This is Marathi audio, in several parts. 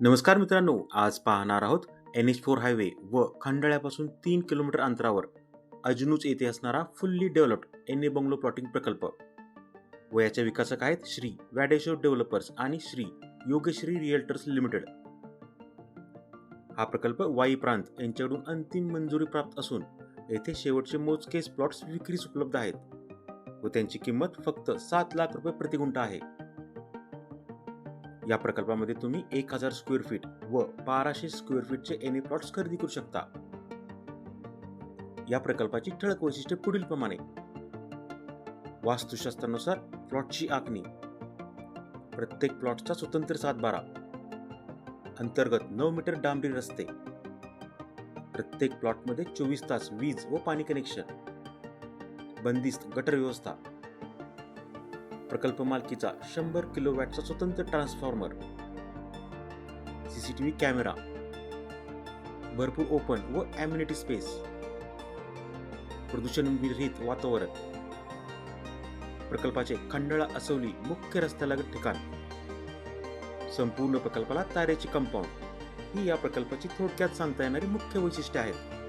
नमस्कार मित्रांनो आज पाहणार आहोत एन एच फोर हायवे व खंडाळ्यापासून तीन किलोमीटर अंतरावर अजनूच येथे असणारा fully developed N A bungalow plotting प्रकल्प. व याचे विकासक आहेत श्री वॅडेश्वर डेव्हलपर्स आणि श्री योगश्री रिएल्टर्स लिमिटेड. हा प्रकल्प वाई प्रांत यांच्याकडून अंतिम मंजुरी प्राप्त असून येथे शेवटचे मोजकेच प्लॉट्स विक्रीस उपलब्ध आहेत व त्यांची किंमत फक्त सात लाख रुपये प्रति गुंठा आहे. या प्रकल्पामध्ये तुम्ही एक हजार स्क्वेअर फीट व बाराशे स्क्वेअर फीटचे एन ए प्लॉट्स खरेदी करू शकता. या प्रकल्पाची ठळक वैशिष्ट्ये पुढील प्रमाणे वास्तुशास्त्रानुसार प्लॉटची आखणी. प्रत्येक प्लॉटचा स्वतंत्र सातबारा. अंतर्गत नऊ मीटर डांबरी रस्ते. प्रत्येक प्लॉटमध्ये चोवीस तास वीज व पाणी कनेक्शन बंदिस्त गटर व्यवस्था प्रकल्प मालकीचा शंभर किलोवॅटचा स्वतंत्र ट्रान्सफॉर्मर. CCTV camera. भरपूर ओपन व ॲम्युनिटी स्पेस. प्रदूषण विरहित वातावरण. प्रकल्पाचे खंडाळा असवली मुख्य रस्त्यालगत ठिकाण. संपूर्ण प्रकल्पाला तारेची कंपाऊंड ही या प्रकल्पाची थोडक्यात सांगता येणारी मुख्य वैशिष्ट्ये आहेत.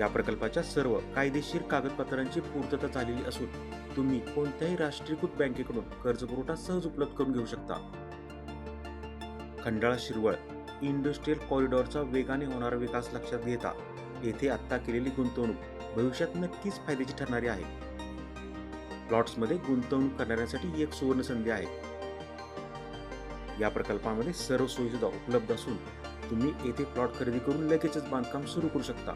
या प्रकल्पाच्या सर्व कायदेशीर कागदपत्रांची पूर्तता झालेली असून तुम्ही कोणत्याही राष्ट्रीयकृत बँकेकडून कर्जपुरवठा सहज उपलब्ध करून घेऊ शकता. खंडाळा शिरवळ इंडस्ट्रीयल कॉरिडॉरचा वेगाने होणारा विकास लक्षात घेता येथे आत्ता केलेली गुंतवणूक भविष्यात नक्कीच फायद्याची ठरणारी आहे. प्लॉट्समध्ये गुंतवणूक करणाऱ्यांसाठी ही एक सुवर्ण संधी आहे. या प्रकल्पामध्ये सर्व सुविधा उपलब्ध असून तुम्ही येथे प्लॉट खरेदी करून लगेचच बांधकाम सुरू करू शकता.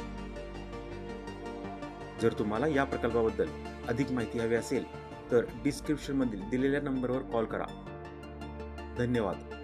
जर तुम्हाला या प्रकल्पाबद्दल अधिक माहिती हवी असेल तर डिस्क्रिप्शनमधील दिलेल्या नंबरवर कॉल करा. धन्यवाद.